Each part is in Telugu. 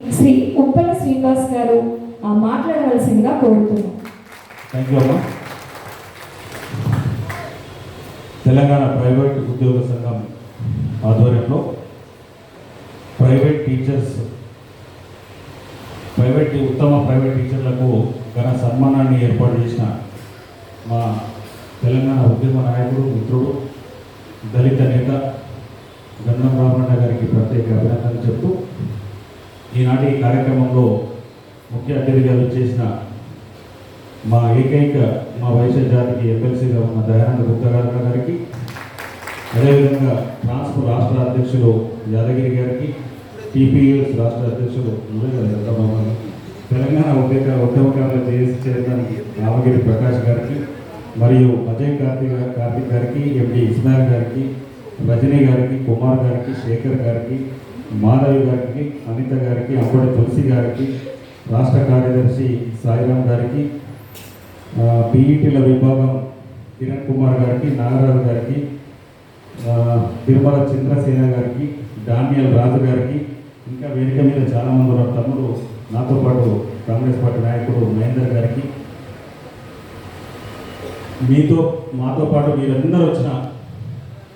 శ్రీ ఉప్పల శ్రీనివాస్ గారు మాట్లాడవలసిందిగా కోరుతున్నాం. థ్యాంక్ యూ అమ్మా. తెలంగాణ ప్రైవేట్ ఉద్యోగ సంఘం ఆధ్వర్యంలో ప్రైవేట్ టీచర్స్ ప్రైవేట్ ఉత్తమ ప్రైవేట్ టీచర్లకు ఘన సన్మానాన్ని ఏర్పాటు చేసిన మా తెలంగాణ ఉద్యమ నాయకుడు మిత్రుడు దళిత నేత గన్నం రామన్న గారికి ప్రత్యేక అభినందనలు చెప్తూ ఈనాటి ఈ కార్యక్రమంలో ముఖ్య అతిథిగా చేసిన మా ఏకైక మా వైశ్య జాతికి ఎమ్మెల్సీగా ఉన్న దయానంద గుప్తా గారు గారికి అదేవిధంగా ట్రాన్స్ఫర్ రాష్ట్ర అధ్యక్షులు యాదగిరి గారికి టీపీఎస్ రాష్ట్ర అధ్యక్షులు మురళీ తెలంగాణ ఉద్యోగ ఉద్యమకారుల జేఏసీ చైర్మన్ రామగిరి ప్రకాష్ గారికి మరియు అజయ్ కార్తీక్ కార్తీక్ గారికి ఎండి ఇస్మాయిల్ గారికి రజనీ గారికి కుమార్ గారికి శేఖర్ గారికి మాధవి గారికి అనిత గారికి అంబడి తులసి గారికి రాష్ట్ర కార్యదర్శి సాయిరామ్ గారికి ఆ, పీఈటీల విభాగం కిరణ్ కుమార్ గారికి నాగరాజు గారికి తిరుమల చంద్రసేన గారికి డానియల్ రాజు గారికి ఇంకా వేదిక మీద చాలామంది ఉన్నారు. తమ్ముడు నాతో పాటు కాంగ్రెస్ పార్టీ నాయకుడు మహేందర్ గారికి మీతో మాతో పాటు మీరందరూ వచ్చిన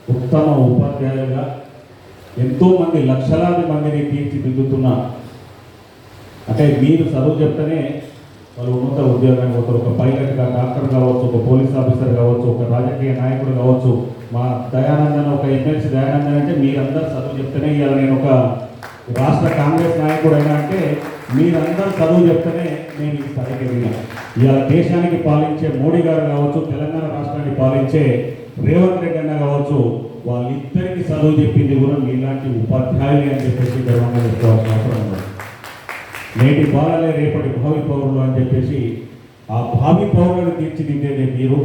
ఉత్తమ ఉపాధ్యాయులుగా ఎంతోమంది లక్షలాది మందిని తీర్చిదిద్దుతున్న అంటే మీరు చదువు చెప్తేనే వాళ్ళు ఉన్నత ఉద్యోగానికి పోతారు. ఒక పైలట్గా డాక్టర్ కావచ్చు ఒక పోలీస్ ఆఫీసర్ కావచ్చు ఒక రాజకీయ నాయకుడు కావచ్చు. మా దయానందన్ ఒక ఎమ్మెల్సీ దయానందన్ అంటే మీరందరూ చదువు చెప్తేనే ఇవాళ నేను ఒక రాష్ట్ర కాంగ్రెస్ నాయకుడు అయినా అంటే మీరందరూ చదువు చెప్తేనే నేను ఈ స్థాయికి ఎదిగా ఇవాళ దేశానికి పాలించే మోడీ గారు కావచ్చు తెలంగాణ రాష్ట్రాన్ని పాలించే రేవంత్ రెడ్డి అన్న కావచ్చు వాళ్ళిద్దరికి చదువు చెప్పింది కూడా మీలాంటి ఉపాధ్యాయులు అని చెప్పేసి గర్వంగా చెప్పుకోవాల్సిన అవసరం ఉంది నేటి బాలలే రేపటి భావి పౌరులు అని చెప్పేసి ఆ భావి పౌరులను తీర్చిదిద్దేదే మీరు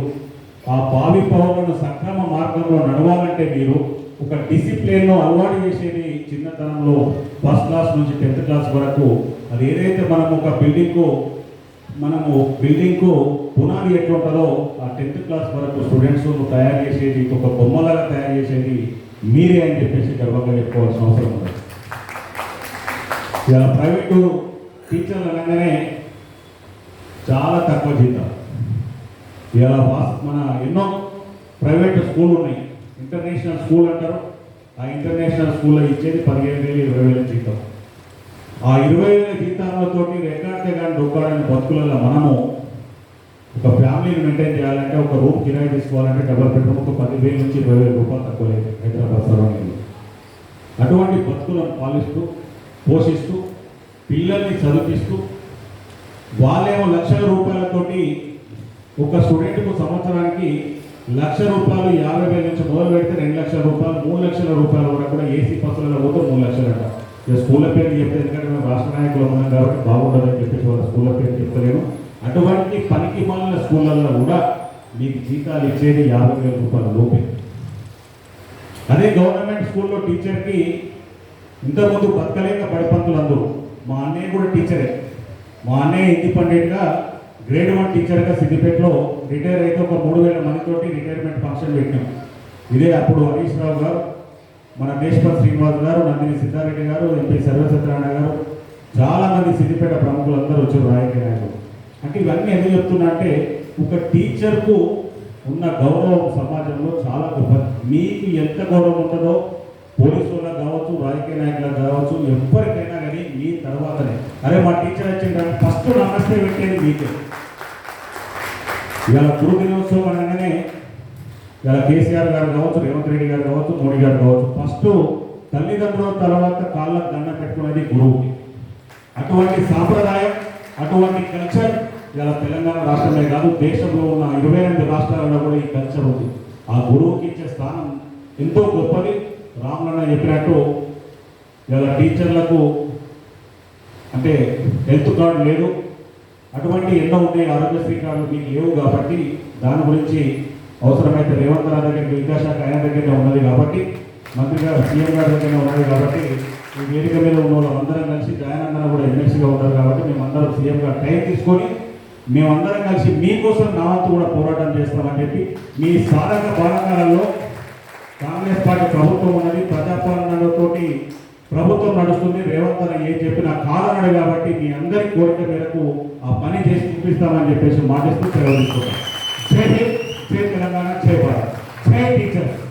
ఆ భావి పౌరులను సక్రమ మార్గంలో నడవాలంటే మీరు ఒక డిసిప్లిన్ను అలవాటు చేసేది చిన్నతనంలో ఫస్ట్ క్లాస్ నుంచి టెన్త్ క్లాస్ వరకు అది ఏదైతే మనం ఒక బిల్డింగ్కు మనము బిల్డింగ్కు పునాది ఎట్లుంటుందో ఆ టెన్త్ క్లాస్ వరకు స్టూడెంట్స్ తయారు చేసేది ఒక బొమ్మలాగా తయారు చేసేది మీరే అని చెప్పేసి గర్వంగా చెప్పుకోవాల్సిన అవసరం ఉంది. ఇలా ప్రైవేటు టీచర్లు అనగానే చాలా తక్కువ జీతం ఇలా వాస్ మన ఎన్నో ప్రైవేట్ స్కూల్ ఉన్నాయి. ఇంటర్నేషనల్ స్కూల్ అంటారు. ఆ ఇంటర్నేషనల్ స్కూల్లో ఇచ్చేది పదిహేను వేలు ఇరవై వేల జీతం. ఆ ఇరవై ఏళ్ళ జీతాలతోటి రెక్కాడితే కానీ రూపాయలని బతుకులలో మనము ఒక ఫ్యామిలీని మెయింటైన్ చేయాలంటే ఒక రూమ్ కిరాయి తీసుకోవాలంటే డబల్ బెడ్రూమ్ ఒక పదివేల నుంచి ఇరవై వేల రూపాయలు తక్కువ లేదు హైదరాబాద్ సరౌండింగ్ అటువంటి బతుకులను పాలిస్తూ పోషిస్తూ పిల్లల్ని చదివిస్తూ వాళ్ళేమో లక్షల రూపాయలతోటి ఒక స్టూడెంట్కు సంవత్సరానికి లక్ష రూపాయలు యాభై వేల నుంచి మొదలు పెడితే రెండు లక్షల రూపాయలు మూడు లక్షల రూపాయల వరకు కూడా ఏసీ బస్సులలో పోతే మూడు లక్షలు అంట స్కూళ్ళ పేరు చెప్తే ఎందుకంటే మేము రాష్ట్ర నాయకులు ఉన్నాం కాబట్టి బాగుండదని చెప్పేసి వాళ్ళ స్కూళ్ళ పేరు చెప్తలేము అటువంటి పనికి మాలిన స్కూళ్ళల్లో కూడా మీకు జీతాలు ఇచ్చేది యాభై వేల రూపాయల లోపే. అదే గవర్నమెంట్ స్కూల్లో టీచర్కి ఇంతకుముందు బతకలేక పడిపంతులు అందరూ మా అన్నయ్య కూడా టీచరే. మా అన్నయ్య ఇండిపెండెంట్గా గ్రేడ్ వన్ టీచర్గా సిద్దిపేటలో రిటైర్ అయితే ఒక మూడు వేల మందితోటి రిటైర్మెంట్ ఫంక్షన్ పెట్టినాం. ఇదే అప్పుడు హరీష్ రావు గారు మన మేష్పర్ శ్రీనివాస్ గారు నందిని సిద్ధారెడ్డి గారు ఎంపీ సర్వసత్యనారాయణ గారు చాలా మంది సిద్దిపేట ప్రముఖులు అందరూ వచ్చారు రాయకే నాయకులు. అంటే ఇవన్నీ ఎందుకు చెప్తున్నా అంటే ఒక టీచర్కు ఉన్న గౌరవం సమాజంలో చాలా గొప్ప. మీకు ఎంత గౌరవం ఉంటుందో పోలీసు వాళ్ళకి కావచ్చు రాజకీయ నాయకులకు కావచ్చు ఎవరికైనా కానీ మీ తర్వాతనే. అరే మా టీచర్ వచ్చిందని ఫస్ట్ నమస్తే పెట్టేది మీకే. ఇవాళ గురు దినోత్సవం అనగానే ఇలా కేసీఆర్ గారు కావచ్చు రేవంత్ రెడ్డి గారు కావచ్చు మోడీ గారు కావచ్చు ఫస్ట్ తల్లిదండ్రుల తర్వాత కాళ్ళకు దండ పెట్టుకునేది గురువుకి అటువంటి సాంప్రదాయం అటువంటి కల్చర్ ఇలా తెలంగాణ రాష్ట్రమే కాదు దేశంలో ఉన్న ఇరవై ఎనిమిది రాష్ట్రాలలో కూడా ఈ కల్చర్ ఉంది. ఆ గురువుకి ఇచ్చే స్థానం ఎంతో గొప్పది. రాములన్న చెప్పినట్టు ఇలా టీచర్లకు అంటే హెల్త్ కార్డు లేదు. అటువంటి ఎన్నో ఉన్నాయి ఆరోగ్యశ్రీ కార్డు మీకు లేవు కాబట్టి దాని గురించి అవసరమైతే రేవంత్ రావు దగ్గర విద్యాశాఖ ఆయన దగ్గరనే ఉన్నది కాబట్టి మంత్రి గారు సీఎం గారి దగ్గరనే ఉన్నది కాబట్టి ఈ వేదిక మీద ఉన్న వాళ్ళు అందరం కలిసి దయానందన కూడా ఎమ్మెల్సీగా ఉంటారు కాబట్టి మేమందరం సీఎం గారు టైం తీసుకొని మేమందరం కలిసి మీకోసం నా వంతు కూడా పోరాటం చేస్తామని చెప్పి మీ సాధక బాధకాలలో కాంగ్రెస్ పార్టీ ప్రభుత్వం ఉన్నది ప్రజాపాలనతోటి ప్రభుత్వం నడుస్తుంది. రేవంత్ అని ఏం చెప్పినా కాలం కాబట్టి మీ అందరి కోరిక మేరకు ఆ పని చేసి చూపిస్తామని చెప్పేసి మాటిస్తూ సెలవు फिर तेलंगाना छः बार। छः टीचर